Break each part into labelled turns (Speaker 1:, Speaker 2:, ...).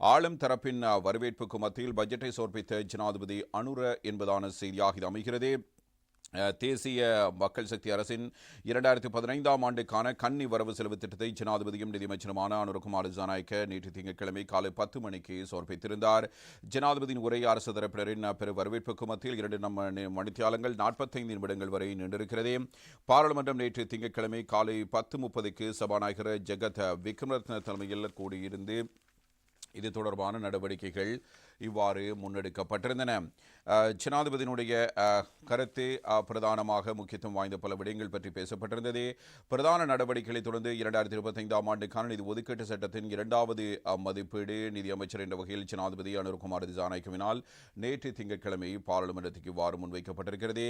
Speaker 1: ஆளும் தரப்பின் வரவேற்புக்கு மத்தியில் பட்ஜெட்டை சோர்ப்பித்த ஜனாதிபதி அனுர என்பதான செய்தியாக இது அமைகிறது. தேசிய மக்கள் சக்தி அரசின் இரண்டாயிரத்தி பதினைந்தாம் ஆண்டுக்கான கன்னி வரவு செலவு திட்டத்தை ஜனாதிபதியும் நிதியமைச்சருமான அனுரகுமார் ஜனநாயக்க நேற்று திங்கட்கிழமை காலை பத்து மணிக்கு சமர்ப்பித்திருந்தார் ஜனாதிபதியின் உரை அரசு தரப்பினரின் பெரு வரவேற்புக்கு மத்தியில் இரண்டு நம்ம மணித்தியாலங்கள் நாற்பத்தைந்து நிமிடங்கள் வரை நின்றிருக்கிறது பாராளுமன்றம் நேற்று திங்கட்கிழமை காலை பத்து முப்பதுக்கு சபாநாயகர் ஜெகத் விக்ரமரத்ன தலைமையில் கூடியிருந்து இது தொடர்பான நடவடிக்கைகள் இவ்வாறு முன்னெடுக்கப்பட்டிருந்தன. ஜனாதிபதியினுடைய கருத்து பிரதானமாக முக்கியத்துவம் வாய்ந்த பல விடயங்கள் பற்றி பேசப்பட்டிருந்தது. பிரதான நடவடிக்கைகளை தொடர்ந்து இரண்டாயிரத்தி இருபத்தைந்தாம் ஆண்டுக்கான நிதி ஒதுக்கீட்டு சட்டத்தின் இரண்டாவது மதிப்பீடு நிதியமைச்சர் என்ற வகையில் ஜனாதிபதி அனுர்குமார் திசாநாயக்கவினால் நேற்று திங்கட்கிழமை பாராளுமன்றத்துக்கு இவ்வாறு முன்வைக்கப்பட்டிருக்கிறது.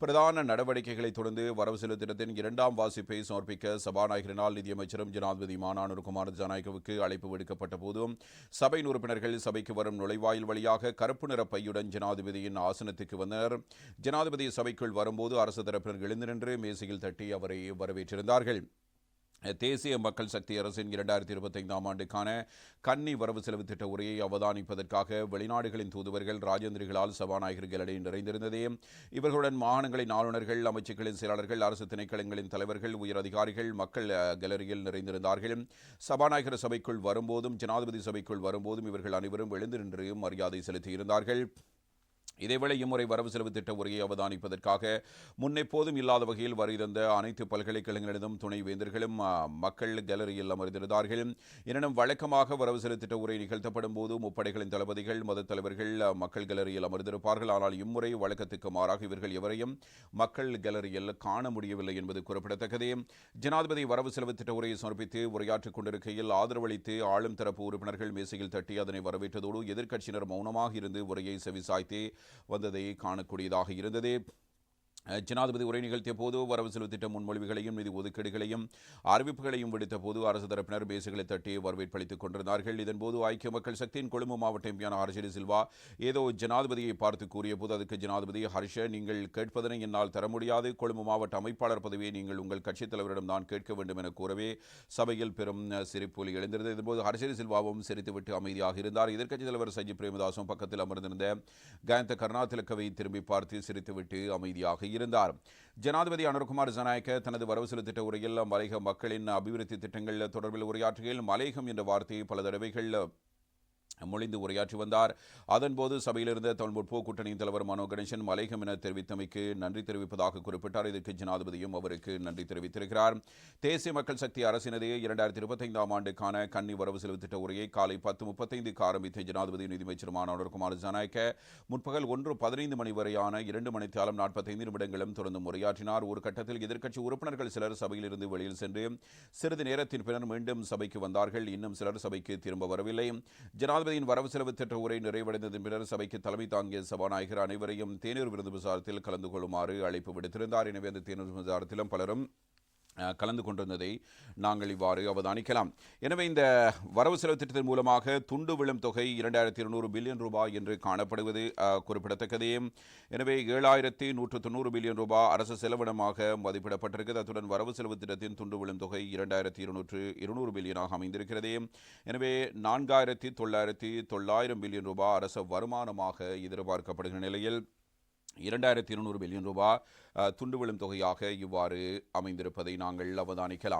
Speaker 1: பிரதான நடவடிக்கைகளை தொடர்ந்து வரவு செலவு திட்டத்தின் இரண்டாம் வாசிப்பை சமர்ப்பிக்க சபாநாயகரினால் நிதியமைச்சரும் ஜனாதிபதி அனுர்குமார் ஜனநாயகவுக்கு அழைப்பு விடுக்கப்பட்ட போதும் சபையின் உறுப்பினர்கள் சபைக்கு வரும் நுழைவாயில் வழியாக கருப்பு நிற பையுடன் ஜனாதிபதியின் ஆசனத்துக்கு வந்தனர் ஜனாதிபதி சபைக்குள் வரும்போது அரசு தரப்பினர் எழுந்து நின்று மேசையில் தட்டி அவரை வரவேற்றிருந்தார்கள். தேசிய மக்கள் சக்தி அரசின் இரண்டாயிரத்தி இருபத்தைந்தாம் ஆண்டுக்கான கன்னி வரவு செலவு திட்ட உரையை அவதானிப்பதற்காக வெளிநாடுகளின் தூதுவர்கள் ராஜேந்திரிகளால் சபாநாயகர் கேலரி நிறைந்திருந்தது. இவர்களுடன் மாகாணங்களின் ஆளுநர்கள் அமைச்சுக்களின் செயலாளர்கள் அரசு திணைக்களங்களின் தலைவர்கள் உயர் அதிகாரிகள் மக்கள் கேலரியில் நிறைந்திருந்தார்கள். சபாநாயகர் சபைக்குள் வரும்போதும் ஜனாதிபதி சபைக்குள் வரும்போதும் இவர்கள் அனைவரும் எழுந்து நின்று மரியாதை செலுத்தியிருந்தார்கள். இதேவேளை இம்முறை வரவு செலவு திட்ட உரையை அவதானிப்பதற்காக முன்னெப்போதும் இல்லாத வகையில் வரைந்த அனைத்து பல்கலைக்கழகங்களிடம் துணை வேந்தர்களும் மக்கள் கேலரியில் அமர்ந்திருந்தார்கள். எனினும் வழக்கமாக வரவு செலவு திட்ட உரை நிகழ்த்தப்படும் போது முப்படைகளின் தளபதிகள் மத தலைவர்கள் மக்கள் கேலரியில் அமர்ந்திருப்பார்கள். ஆனால் இம்முறை வழக்கத்துக்கு மாறாக இவர்கள் எவரையும் மக்கள் கேலரியில் காண முடியவில்லை என்பது குறிப்பிடத்தக்கது. ஜனாதிபதி வரவு செலவு திட்ட உரையை சமர்ப்பித்து உரையாற்றிக் கொண்டிருக்கையில் ஆதரவளித்து ஆளும் தரப்பு உறுப்பினர்கள் மேசையில் தட்டி அதனை வரவேற்றதோடு எதிர்க்கட்சியினர் மௌனமாக இருந்து உரையை செவிசாய்த்து வந்ததை காணக்கூடியதாக இருந்தது. ஜனாதிபதி உரை நிகழ்த்திய போது வரவு செலவு திட்ட முன்மொழிவுகளையும் நிதி ஒதுக்கீடுகளையும் அறிவிப்புகளையும் விடுத்த போது அரசு தரப்பினர் பேசுகளை தட்டி வரவேற்பளித்துக் கொண்டிருந்தார்கள். இதன்போது ஐக்கிய மக்கள் சக்தியின் கொழும்பு மாவட்ட எம்பியான ஹர்ஷடி சில்வா ஏதோ ஜனாதிபதியை பார்த்து கூறிய போது அதுக்கு ஜனாதிபதி ஹர்ஷ நீங்கள் கேட்பதனை என்னால் தர முடியாது. கொழும்பு மாவட்ட அமைப்பாளர் பதவியை நீங்கள் உங்கள் கட்சித் தலைவரிடம் தான் கேட்க வேண்டும் என கூறவே சபையில் பெரும் சிரிப்புலி சிரிப்பொலி எழுந்திருந்தது இதன்போது ஹர்ஷரி சில்வாவும் சிரித்துவிட்டு அமைதியாக இருந்தார். எதிர்க்கட்சித் தலைவர் சஜி பிரேமதாசும் பக்கத்தில் அமர்ந்திருந்த கயந்த கருணாதிலக்கவை திரும்பி பார்த்து சிரித்துவிட்டு அமைதியாக இருந்தார். ஜனாதிபதி அனுர்குமார் ஜனநாயக்க தனது வரவு செலவு திட்ட உரையில் மலையக மக்களின் அபிவிருத்தி திட்டங்கள் தொடர்பில் உரையாற்றுகையில் மலையகம் என்ற வார்த்தையை பல தடவைகள் மொழிந்து உரையாற்றி வந்தார். அதன்போது சபையிலிருந்த தமிழ் முற்போக்கு கூட்டணியின் தலைவர் மனோ கணேசன் மலைகம் என தெரிவித்தமைக்கு நன்றி தெரிவிப்பதாக குறிப்பிட்டார். இதற்கு ஜனாதிபதியும் அவருக்கு நன்றி தெரிவித்திருக்கிறார். தேசிய மக்கள் சக்தி அரசினதே இரண்டாயிரத்தி இருபத்தைந்தாம் ஆண்டுக்கான கன்னி வரவு செலவு திட்ட உரையை காலை பத்து முப்பத்தைந்துக்கு ஆரம்பித்த ஜனாதிபதி நிதியமைச்சருமான குமார் ஜனநாயக்க முற்பகல் ஒன்று பதினைந்து மணி வரையான இரண்டு மணித்தாலும் நாற்பத்தைந்து நிமிடங்களும் தொடர்ந்து உரையாற்றினார். ஒரு கட்டத்தில் எதிர்க்கட்சி உறுப்பினர்கள் சிலர் சபையிலிருந்து வெளியில் சென்று சிறிது நேரத்தின் பின்னர் மீண்டும் சபைக்கு வந்தார்கள். இன்னும் சிலர் சபைக்கு திரும்ப வரவில்லை. ஜனாதிபதியின் வரவு செலவு திட்ட உரை நிறைவடைந்ததன் பின்னர் சபைக்கு தலைமை தாங்கிய சபாநாயகர் அனைவரையும் தேநீர் விருது விசாரத்தில் கலந்து கொள்ளுமாறு அழைப்பு விடுத்திருந்தார். எனவே அந்த தேநீர் விசாரத்திலும் பலரும் கலந்து கொண்டிருந்ததை நாங்கள் இவ்வாறு அவதானிக்கலாம். எனவே இந்த வரவு செலவு திட்டத்தின் மூலமாக துண்டு விழும் தொகை இரண்டாயிரத்தி இருநூறு பில்லியன் ரூபாய் என்று காணப்படுவது அஹ், குறிப்பிடத்தக்கது. எனவே ஏழாயிரத்தி நூற்று தொண்ணூறு பில்லியன் ரூபாய் அரசு செலவினமாக மதிப்பிடப்பட்டிருக்கிறது. அத்துடன் வரவு செலவு திட்டத்தின் துண்டு விழும் தொகை இரண்டாயிரத்தி இருநூற்று இருநூறு பில்லியனாக அமைந்திருக்கிறது. எனவே நான்காயிரத்தி தொள்ளாயிரத்தி தொள்ளாயிரம் பில்லியன் ரூபாய் அரசு வருமானமாக எதிர்பார்க்கப்படுகிற நிலையில் இரண்டாயிரத்தி இருநூறு பில்லியன் ரூபாய் துண்டு விழும் தொகையாக இவ்வாறு அமைந்திருப்பதை நாங்கள் அவதானிக்கலாம்.